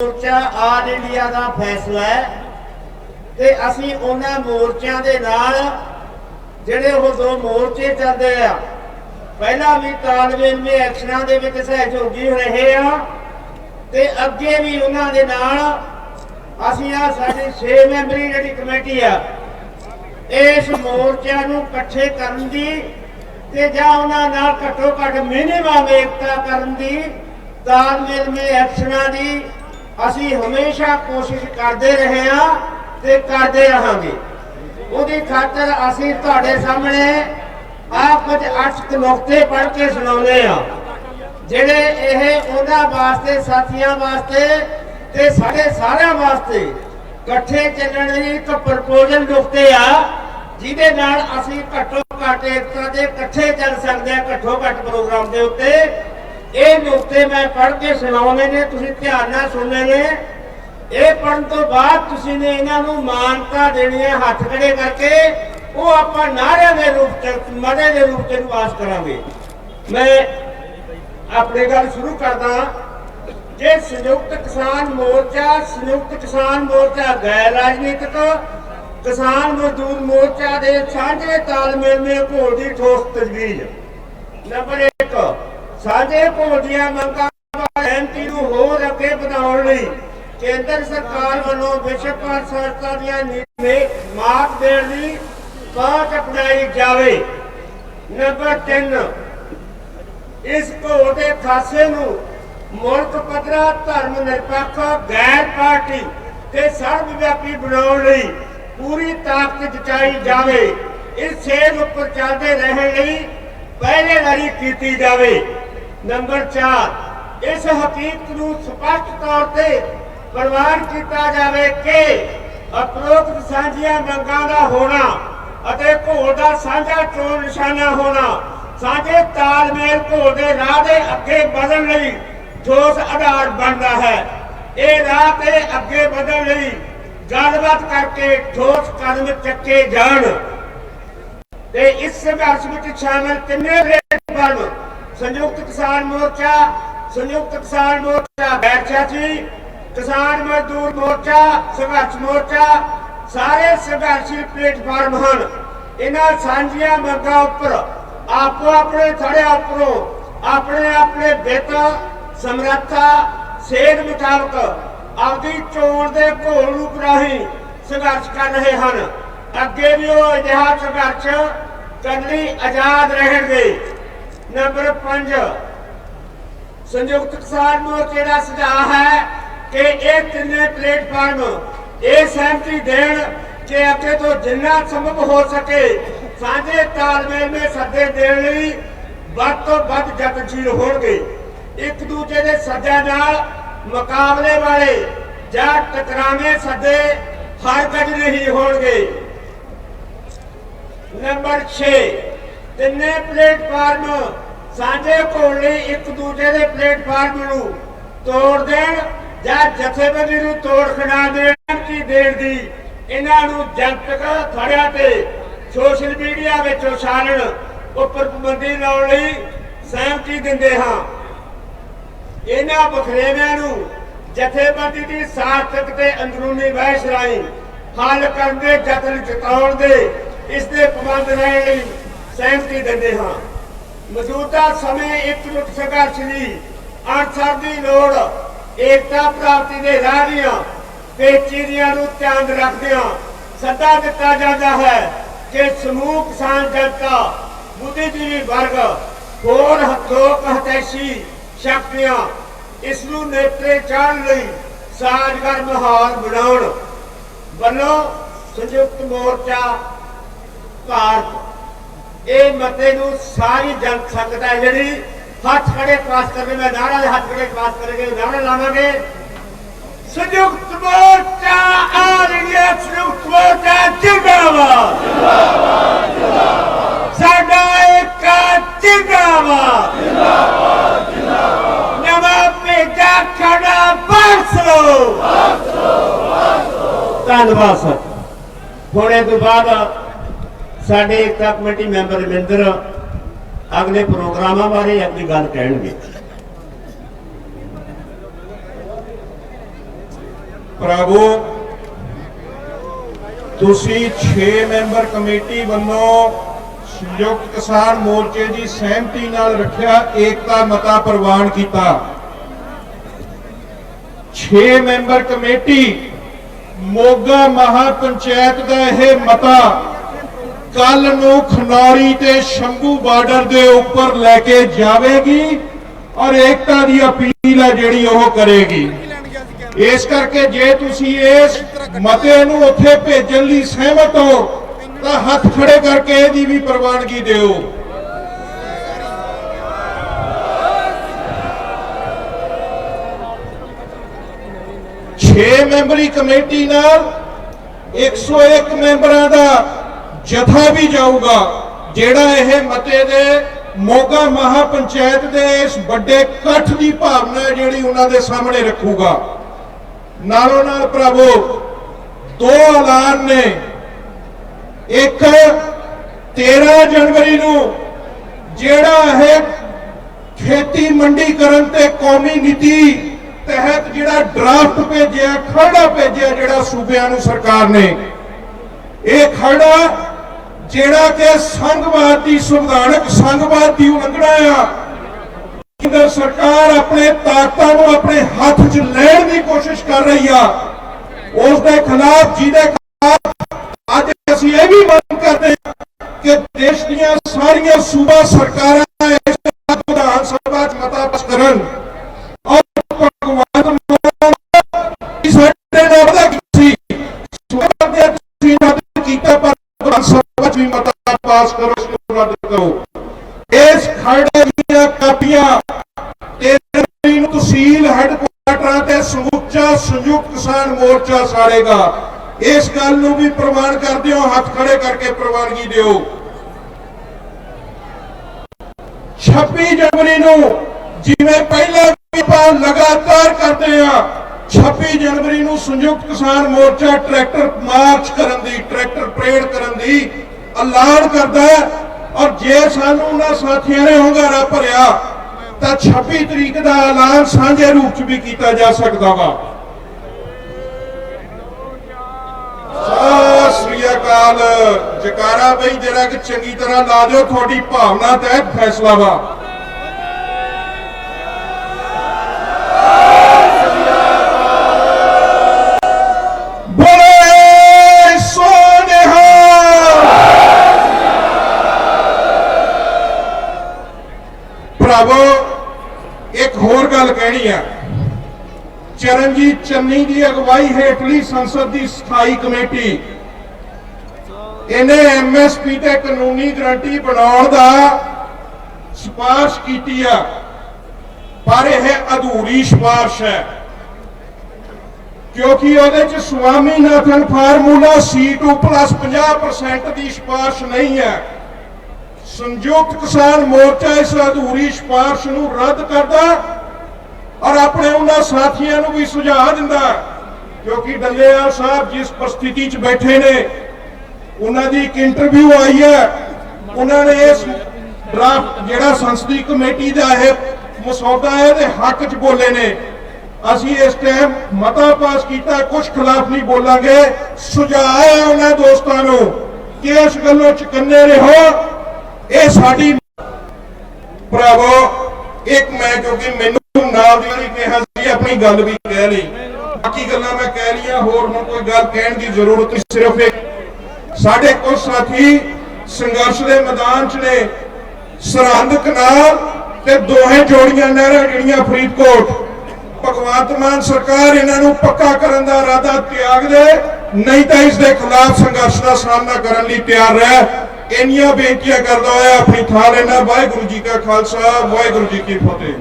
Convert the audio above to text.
ਮੋਰਚਾ all India ਦਾ ਫੈਸਲਾ ਹੈ ਤੇ ਅਸੀਂ ਉਹਨਾਂ ਮੋਰਚਿਆਂ ਦੇ ਨਾਲ ਜਿਹੜੇ ਉਹ ਦੋ ਮੋਰਚੇ ਚੱਲਦੇ ਆ। ਪਹਿਲਾਂ ਵੀ ਤਾਲਮੇਲ ਮੇ ਐਕਸ਼ਨਾਂ ਦੇ ਵਿੱਚ ਸਹਿਯੋਗੀ ਰਹੇ ਆ ਤੇ ਅੱਗੇ ਵੀ ਉਹਨਾਂ ਦੇ ਨਾਲ ਅਸੀਂ ਆ ਸਾਡੀ 6 ਮੈਂਬਰੀ ਜਿਹੜੀ ਕਮੇਟੀ ਆ, ਇਸ ਮੋਰਚਿਆਂ ਨੂੰ ਇਕੱਠੇ ਕਰਨ ਦੀ ਤੇ ਜਾਂ ਉਹਨਾਂ ਨਾਲ ਘੱਟੋ ਘੱਟ ਮਿਨੀਮਮ ਏਕਤਾ ਕਰਨ ਦੀ, ਤਾਲਮੇਲ ਮੇ ਐਕਸ਼ਨਾਂ ਦੀ ਅਸੀਂ ਹਮੇਸ਼ਾ ਕੋਸ਼ਿਸ਼ ਕਰਦੇ ਰਹੇ ਹਾਂ ਤੇ ਕਰਦੇ ਰਹਾਂਗੇ। ਉਹਦੀ ਖਾਤਰ ਅਸੀਂ ਤੁਹਾਡੇ ਸਾਹਮਣੇ ਆ ਕੁਝ ਅਸ਼ਕ ਨੁਕਤੇ ਪੜ੍ਹ ਕੇ ਸੁਣਾਉਂਦੇ ਆ ਜਿਹੜੇ ਇਹ ਉਹਨਾਂ ਵਾਸਤੇ, ਸਾਥੀਆਂ ਵਾਸਤੇ ਤੇ ਸਾਡੇ ਸਾਰਿਆਂ ਵਾਸਤੇ ਇਕੱਠੇ ਚੱਲਣ ਲਈ ਇੱਕ ਪ੍ਰਪੋਜ਼ਲ ਨੁਕਤੇ ਆ, ਜਿਹਦੇ ਨਾਲ ਅਸੀਂ ਘੱਟੋ ਘੱਟ ਏਕਤਾ ਦੇ ਇਕੱਠੇ ਚੱਲ ਸਕਦੇ ਆ ਘੱਟੋ ਘੱਟ ਪ੍ਰੋਗਰਾਮ ਦੇ ਉੱਤੇ। ਇਹ ਨੁਕਤੇ ਮੈਂ ਪੜ੍ਹ ਕੇ ਸੁਣਾਉਣੇ ਨੇ, ਤੁਸੀਂ ਧਿਆਨ ਨਾਲ ਸੁਣਨੇ ਨੇ। ਇਹ ਪੜਨ ਤੋਂ ਬਾਅਦ ਤੁਸੀਂ ਨੇ ਇਹਨਾਂ ਨੂੰ ਮਾਨਤਾ ਦੇਣੀ ਹੈ ਹੱਥ ਖੜੇ ਕਰਕੇ। ਉਹ ਆਪਾਂ ਨਾਰਿਆਂ ਦੇ ਰੂਪ ਚ ਮੜੇ ਦੇ ਰੂਪ ਚ ਨਿਵਾਸ ਕਰਾਂਗੇ। ਮੈਂ ਆਪਣੀ ਗੱਲ ਸ਼ੁਰੂ ਕਰਦਾ ਜੇ ਸੰਯੁਕਤ ਕਿਸਾਨ ਮੋਰਚਾ, ਸੰਯੁਕਤ ਕਿਸਾਨ ਮੋਰਚਾ ਗੈਰ ਰਾਜਨੀਤਿਕ, ਕਿਸਾਨ ਮਜ਼ਦੂਰ ਮੋਰਚਾ ਦੇ ਸਾਂਝੇ ਤਾਲਮੇਲ ਨੇ ਘੋਲ ਦੀ ਠੋਸ ਤਜਵੀਜ਼। ਨੰਬਰ 1 ਸਾਂਝੇ ਘੋਲ ਮੰਗਾਂ ਐਮਪੀ ਨੂੰ ਹੋਰ ਅੱਗੇ ਵਧਾਉਣ ਲਈ ਕੇਂਦਰ ਸਰਕਾਰ ਵੱਲੋਂ ਵਿਸ਼ਵ ਭਰ ਸੰਸਥਾ ਦੀਆਂ ਨੀਤੀਆਂ ਮਾਤ ਦੇਣ ਦੀ ਬਾਤ ਅਪਣਾਈ ਜਾਵੇ। ਨੰਬਰ 3 ਇਸ ਘੋਲ ਖਾਸੇ ਨੂੰ ਮੁਲਕ ਪੱਧਰਾ ਧਰਮ ਨਿਰਪੱਖ, ਗੈਰ ਪਾਰਟੀ ਤੇ ਸਰਬ ਵਿਆਪੀ ਬਣਾਉਣ ਲਈ ਪੂਰੀ ਤਾਕਤ ਜਚਾਈ ਜਾਵੇ। ਇਸ ਸੇਧ ਉੱਪਰ ਚੱਲਦੇ ਰਹਿਣ ਲਈ ਪਹਿਰੇਦਾਰੀ ਕੀਤੀ ਜਾਵੇ। ਨੰਬਰ 4 ਇਸ ਹਕੀਕਤ ਨੂੰ ਸਪਸ਼ਟ ਤੌਰ ਤੇ ਪ੍ਰਵਾਨ ਕੀਤਾ ਜਾਵੇ ਕਿ ਅਪਰੋਕਤ ਸਾਂਝੀਆਂ ਮੰਗਾਂ ਦਾ ਹੋਣਾ ਅਤੇ ਘੋਲ ਦਾ ਸਾਂਝਾ ਚੋਣ ਨਿਸ਼ਾਨਾ ਹੋਣਾ, ਸਾਂਝੇ ਤਾਲਮੇਲ ਘੋਲ ਦੇ ਰਾਹ ਦੇ ਅੱਗੇ ਵਧਣ ਲਈ ਠੋਸ ਆਧਾਰ ਬਣਦਾ ਹੈ। ਇਹ ਰਾਹ ਤੇ ਅੱਗੇ ਵਧਣ ਲਈ ਗੱਲਬਾਤ ਕਰਕੇ ਠੋਸ ਕਦਮ ਚੱਕੇ ਜਾਣ। ਤੇ ਇਸ ਸੰਘਰਸ਼ ਵਿੱਚ ਸ਼ਾਮਲ ਤਿੰਨੇ ਪਲੇਟਫਾਰਮ ਸੰਯੁਕਤ ਕਿਸਾਨ ਮੋਰਚਾ ਸੰਯੁਕਤ ਕਿਸਾਨ ਮੋਰਚਾ ਬੈਠਿਆਚੀ ਕਿਸਾਨ ਮਜ਼ਦੂਰ ਮੋਰਚਾ ਸੰਘਰਸ਼ ਮੋਰਚਾ ਸਾਰੇ ਸੰਘਰਸ਼ੀ ਪਲੇਟਫਾਰਮ ਹਨ ਇਹਨਾਂ ਸਾਂਝੀਆਂ ਮੰਗਾਂ ਉੱਪਰ ਆਪੋ ਆਪਣੇ ਥੜਿਆਂ ਉੱਪਰੋਂ ਆਪਣੇ ਆਪਣੇ ਬਿੱਤ ਸਮਰੱਥਾ ਸੇਧ ਮੁਤਾਬਕ ਆਪਦੀ ਚੋਣ ਦੇ ਘੋਲ ਰੂਪ ਰਾਹੀਂ ਸੰਘਰਸ਼ ਕਰ ਰਹੇ ਹਨ ਅੱਗੇ ਵੀ ਉਹ ਅਜਿਹਾ ਸੰਘਰਸ਼ ਕਰਨ ਲਈ ਆਜ਼ਾਦ ਰਹਿਣਗੇ ਨੰਬਰ 5 ਸੰਯੁਕਤ ਕਿਸਾਨ ਮੋਰਚੇ ਦਾ ਸੁਝਾਅ ਹੈ ਕਿ ਇਹ ਤਿੰਨੇ ਪਲੇਟਫਾਰਮ ਇਹ ਸਹਿਮਤੀ ਦੇਣ ਕਿ ਅੱਗੇ ਤੋਂ ਜਿੰਨਾ ਸੰਭਵ ਹੋ ਸਕੇ ਸਾਂਝੇ ਤਾਲਮੇਲ ਵਿੱਚ ਸੱਦੇ ਦੇਣ ਲਈ ਵੱਧ ਤੋਂ ਵੱਧ ਯਤਨਸ਼ੀਲ ਹੋਣਗੇ। ਇੱਕ ਦੂਜੇ ਦੇ ਸੱਦਿਆਂ ਨਾਲ ਮੁਕਾਬਲੇ ਵਾਲੇ ਜਾਂ ਟਕਰਾਵੇਂ ਸੱਦੇ ਹਰ ਕਜ ਨਹੀਂ ਹੋਣਗੇ। ਨੰਬਰ 6 ਤਿੰਨੇ ਪਲੇਟਫਾਰਮ ਸਾਂਝੇ ਘੋਲ ਲਈ ਇੱਕ ਦੂਜੇ ਦੇ ਪਲੇਟਫਾਰਮ ਨੂੰ ਤੋੜ ਦੇਣ ਜਾਂ ਜਥੇਬੰਦੀ ਨੂੰ ਤੋੜ ਖੜਾ ਦੇਣ ਕੀ ਦੇਣ ਦੀ ਇਹਨਾਂ ਨੂੰ ਜਨਤਕ ਥੜਿਆਂ ਤੇ ਸੋਸ਼ਲ ਮੀਡੀਆ ਵਿੱਚ ਉਛਾਲਣ ਉੱਪਰ ਪਾਬੰਦੀ ਲਾਉਣ ਲਈ ਸਹਿਮਤੀ ਦਿੰਦੇ ਹਾਂ। ਇਹਨਾਂ ਬਖਰੇਵਿਆਂ ਨੂੰ ਜਥੇਬੰਦੀ ਦੀ ਸਾਰਥਕ ਤੇ ਅੰਦਰੂਨੀ ਬਹਿਸ ਰਾਹੀਂ ਹੱਲ ਕਰਨ ਦੇ ਯਤਨ ਜਤਾਉਣ ਦੇ ਇਸ ਦੇ ਪਾਬੰਦ ਰਹਿਣ ਲਈ ਸਹਿਮਤੀ ਦਿੰਦੇ ਹਾਂ। ਮੌਜੂਦਾ ਸਮੇਂ ਇਕਜੁੱਟ ਸੰਘਰਸ਼ ਦੀ ਅਨਸਰ ਦੀ ਲੋੜ, ਏਕਤਾ ਪ੍ਰਾਪਤੀ ਦੇ ਰਾਹ ਦੀਆਂ ਪੇਚੀਦਿਆਂ ਨੂੰ ਧਿਆਨ ਰੱਖਦਿਆਂ ਸੱਦਾ ਦਿੱਤਾ ਜਾਂਦਾ ਹੈ ਕਿ ਸਮੂਹ ਕਿਸਾਨ ਜਨਤਾ ਬੁੱਧੀਜੀਵੀ ਵਰਗ, ਹੋਰ ਲੋਕ ਹਤੈਸ਼ੀ ਸ਼ਕਤੀਆਂ ਇਸ ਨੂੰ ਨੇਤਰੇ ਚਾੜਨ ਲਈ ਸਾਜ਼ਗਰ ਮਾਹੌਲ ਬਣਾਉਣ। ਵੱਲੋਂ ਸੰਯੁਕਤ ਮੋਰਚਾ ਭਾਰਤ ਇਹ ਮਤੇ ਨੂੰ ਸਾਰੀ ਜਨ ਸੰਗਤ ਜਿਹੜੀ ਹੱਥ ਖੜੇ ਪਾਸ ਕਰਨੇ, ਮੈਂ ਨਾਰਾ ਦੇ ਹੱਥ ਖੜੇ ਪਾਸ ਕਰਾਂਗੇ ਨਾਰਾ ਲਾਵਾਂਗੇ। ਸੰਯੁਕਤ ਮੋਰਚਾ, ਆਲ ਇੰਡੀਆ ਸੰਯੁਕਤ ਮੋਰਚਾ, ਜਿੰਦਾਬਾਦ। ਜਿੰਦਾਬਾਦ ਜਿੰਦਾਬਾਦ ਸਾਡਾ ਇੱਕ ਜਿੰਦਾਬਾਦ। ਜਿੰਦਾਬਾਦ ਜਿੰਦਾਬਾਦ ਨਵਾਂ ਭੇਜਾ ਖੜਾ ਬਾਸਲੋ ਧੰਨਵਾਦ, ਸਰ। ਥੋੜੇ ਤੋਂ ਬਾਅਦ ਸਾਡੇ ਏਕਤਾ ਕਮੇਟੀ ਮੈਂਬਰ ਰਵਿੰਦਰ, ਅਗਲੇ ਪ੍ਰੋਗਰਾਮਾਂ ਬਾਰੇ ਆਪਣੀ ਗੱਲ ਕਹਿਣਗੇ। ਭਰਾਵੋ, ਤੁਸੀਂ 6 ਮੈਂਬਰ ਕਮੇਟੀ ਵੱਲੋਂ ਸੰਯੁਕਤ ਕਿਸਾਨ ਮੋਰਚੇ ਦੀ ਸਹਿਮਤੀ ਨਾਲ ਰੱਖਿਆ, ਏਕਤਾ, ਮਤਾ ਪ੍ਰਵਾਨ ਕੀਤਾ। 6 ਮੈਂਬਰ ਕਮੇਟੀ ਮੋਗਾ ਮਹਾ ਪੰਚਾਇਤ ਦਾ ਇਹ ਮਤਾ ਕੱਲ ਨੂੰ ਖਨੌਰੀ ਤੇ ਸ਼ੰਭੂ ਬਾਰਡਰ ਦੇ ਉੱਪਰ ਲੈ ਕੇ ਜਾਵੇਗੀ ਔਰ ਏਕਤਾ ਦੀ ਅਪੀਲ ਹੈ ਜਿਹੜੀ ਉਹ ਕਰੇਗੀ। ਇਸ ਕਰਕੇ ਜੇ ਤੁਸੀਂ ਇਸ ਮਤੇ ਨੂੰ ਉੱਥੇ ਭੇਜਣ ਲਈ ਸਹਿਮਤ ਹੋ, ਤਾਂ ਹੱਥ ਖੜੇ ਕਰਕੇ ਇਹਦੀ ਵੀ ਪ੍ਰਵਾਨਗੀ ਦਿਓ। ਛੇ ਮੈਂਬਰੀ ਕਮੇਟੀ ਨਾਲ 101 ਮੈਂਬਰਾਂ ਦਾ ਜਥਾ ਵੀ ਜਾਊਗਾ, ਜਿਹੜਾ ਇਹ ਮਤੇ ਦੇ ਮੋਗਾ ਮਹਾ ਪੰਚਾਇਤ ਦੇ ਇਸ ਵੱਡੇ ਇਕੱਠ ਦੀ ਭਾਵਨਾ ਜਿਹੜੀ ਉਹਨਾਂ ਦੇ ਸਾਹਮਣੇ ਰੱਖੂਗਾ। ਨਾਲੋਂ ਨਾਲ ਭਰਾਵੋ ਦੋ ਐਲਾਨ ਨੇ। ਇੱਕ 13 ਜਨਵਰੀ ਨੂੰ, ਜਿਹੜਾ ਇਹ ਖੇਤੀ ਮੰਡੀਕਰਨ ਤੇ ਕੌਮੀ ਨੀਤੀ ਤਹਿਤ ਜਿਹੜਾ ਡਰਾਫਟ ਭੇਜਿਆ, ਖਰੜਾ ਭੇਜਿਆ, ਜਿਹੜਾ ਸੂਬਿਆਂ ਨੂੰ ਸਰਕਾਰ ਨੇ। ਇਹ ਖਰੜਾ ਜਿਹੜਾ ਕਿ ਸੰਘਵਾਦ ਦੀ ਸੰਵਿਧਾਨਕ ਸੰਘਵਾਦ ਦੀ ਉਲੰਘਣਾ ਆ, ਕੇਂਦਰ ਸਰਕਾਰ ਆਪਣੇ ਤਾਕਤਾਂ ਨੂੰ ਆਪਣੇ ਹੱਥ 'ਚ ਲੈਣ ਦੀ ਕੋਸ਼ਿਸ਼ ਕਰ ਰਹੀ ਆ ਉਸ ਦੇ ਖਿਲਾਫ, ਜਿਹਦੇ ਖਿਲਾਫ ਅੱਜ ਅਸੀਂ ਇਹ ਵੀ ਮੰਗ ਕਰਦੇ ਹਾਂ ਕਿ ਦੇਸ਼ ਦੀਆਂ ਸਾਰੀਆਂ ਸੂਬਾ ਸਰਕਾਰਾਂ ਇਸ ਪਾਸ ਕਰੋ, ਇਸ ਨੂੰ ਰੱਦ ਕਰੋ। ਇਸ ਖਰੜੇ ਦੀਆਂ ਕਾਪੀਆਂ ਤੇਰੀ ਨੂੰ ਤਹਿਸੀਲ ਹੈੱਡਕੁਆਟਰਾਂ ਤੇ ਸਮੁੱਚਾ ਸੰਯੁਕਤ ਕਿਸਾਨ ਮੋਰਚਾ ਸਾੜੇਗਾ। ਇਸ ਗੱਲ ਨੂੰ ਵੀ ਪ੍ਰਮਾਣ ਕਰਦੇ ਹੋ ਹੱਥ ਖੜੇ ਕਰਕੇ ਪ੍ਰਵਾਨਗੀ ਦਿਓ। 26 ਜਨਵਰੀ ਨੂੰ ਜਿਵੇਂ ਪਹਿਲਾਂ ਵੀ ਆਪਾਂ ਲਗਾਤਾਰ ਕਰਦੇ ਆ 26 ਜਨਵਰੀ ਨੂੰ ਸੰਯੁਕਤ ਕਿਸਾਨ ਮੋਰਚਾ ਟਰੈਕਟਰ ਮਾਰਚ ਕਰਨ ਦੀ, ਟਰੈਕਟਰ ਪਰੇਡ ਕਰਨ ਦੀ ਐਲਾਨ ਕਰਦਾ ਔਰ ਜੇ ਸਾਨੂੰ ਉਹਨਾਂ ਸਾਥੀਆਂ ਨੇ ਹੁੰਗਾਰਾ ਭਰਿਆ, ਤਾਂ 26 ਤਰੀਕ ਦਾ ਐਲਾਨ ਸਾਂਝੇ ਰੂਪ 'ਚ ਵੀ ਕੀਤਾ ਜਾ ਸਕਦਾ ਵਾ। ਸਤਿ ਸ੍ਰੀ ਅਕਾਲ। ਜਕਾਰਾ ਬਈ ਜਿਹੜਾ ਕਿ ਚੰਗੀ ਤਰ੍ਹਾਂ ਲਾ ਦਿਓ, ਤੁਹਾਡੀ ਭਾਵਨਾ ਤਹਿਤ ਫੈਸਲਾ ਵਾ। ਚਰਨਜੀਤ ਚੰਨੀ ਦੀ ਅਗਵਾਈ ਹੇਠਲੀ ਸੰਸਦ ਦੀ ਸਥਾਈ ਕਮੇਟੀ। ਇਹਨੇ ਐਮਐਸਪੀ ਤੇ ਕਾਨੂੰਨੀ ਗਰੰਟੀ ਬਣਾਉਣ ਦਾ ਸਿਫਾਰਿਸ਼ ਕੀਤੀ ਆ। ਪਰ ਇਹ ਅਧੂਰੀ ਸਿਫਾਰਿਸ਼ ਹੈ। ਕਿਉਂਕਿ ਉਹਦੇ ਚ ਸਵਾਮੀਨਾਥਨ ਫਾਰਮੂਲਾ C2 50% ਦੀ ਸਿਫਾਰਿਸ਼ ਨਹੀਂ ਹੈ। ਸੰਯੁਕਤ ਕਿਸਾਨ ਮੋਰਚਾ ਇਸ ਅਧੂਰੀ ਸਿਫਾਰਿਸ਼ ਨੂੰ ਰੱਦ ਕਰਦਾ ਔਰ ਆਪਣੇ ਉਹਨਾਂ ਸਾਥੀਆਂ ਨੂੰ ਵੀ ਸੁਝਾਅ ਦਿੰਦਾ ਕਿਉਂਕਿ ਡੱਲੇਵਾਲ ਸਾਹਿਬ ਜਿਸ ਪਰਿਸਥਿਤੀ 'ਚ ਬੈਠੇ ਨੇ, ਉਹਨਾਂ ਦੀ ਇੱਕ ਇੰਟਰਵਿਊ ਆਈ ਹੈ। ਉਹਨਾਂ ਨੇ ਇਸ ਡਰਾਫਟ ਜਿਹੜਾ ਸੰਸਦੀ ਕਮੇਟੀ ਦਾ ਇਹ ਮਸੌਦਾ ਹੈ ਦੇ ਹੱਕ 'ਚ ਬੋਲੇ ਨੇ। ਅਸੀਂ ਇਸ ਟਾਈਮ ਮਤਾ ਪਾਸ ਕੀਤਾ, ਕੁਝ ਖਿਲਾਫ ਨਹੀਂ ਬੋਲਾਂਗੇ। ਸੁਝਾਅ ਹੈ ਉਹਨਾਂ ਦੋਸਤਾਂ ਨੂੰ ਕਿ ਇਸ ਗੱਲੋਂ ਚੁਕੰਨੇ ਰਹੋ। ਇਹ ਸਾਡੀ ਭਰਾਵੋ, ਇੱਕ ਮੈਂ ਕਿਉਂਕਿ ਮੈਨੂੰ ਨਾਲ ਦੀ ਵਾਰੀ ਕਿਹਾ ਸੀ, ਆਪਣੀ ਗੱਲ ਵੀ ਕਹਿ ਲਈ। ਬਾਕੀ ਗੱਲਾਂ ਮੈਂ ਕਹਿ ਲਈਆਂ, ਹੋਰ ਹੁਣ ਕੋਈ ਗੱਲ ਕਹਿਣ ਦੀ ਜ਼ਰੂਰਤ ਨਹੀਂ, ਸਿਰਫ ਇੱਕ। ਸਾਡੇ ਕੁਝ ਸਾਥੀ ਸੰਘਰਸ਼ ਦੇ ਮੈਦਾਨ 'ਚ ਨੇ ਸਰਹੰਦ ਕਨਾਲ ਤੇ ਦੋਹੇ ਜੋੜੀਆਂ ਨਹਿਰਾਂ ਜਿਹੜੀਆਂ ਫਰੀਦਕੋਟ। ਭਗਵੰਤ ਮਾਨ ਸਰਕਾਰ ਇਹਨਾਂ ਨੂੰ ਪੱਕਾ ਕਰਨ ਦਾ ਇਰਾਦਾ ਤਿਆਗ ਦੇ, ਨਹੀਂ ਤਾਂ ਇਸ ਦੇ ਖਿਲਾਫ ਸੰਘਰਸ਼ ਦਾ ਸਾਹਮਣਾ ਕਰਨ ਲਈ ਤਿਆਰ ਰਹਿ। ਇੰਨੀਆਂ ਬੇਨਤੀਆਂ ਕਰਦਾ ਹੋਇਆ ਆਪਣੀ ਥਾਂ ਲੈਣਾ। ਵਾਹਿਗੁਰੂ ਜੀ ਕਾ ਖਾਲਸਾ, ਵਾਹਿਗੁਰੂ ਜੀ ਕੀ ਫਤਿਹ।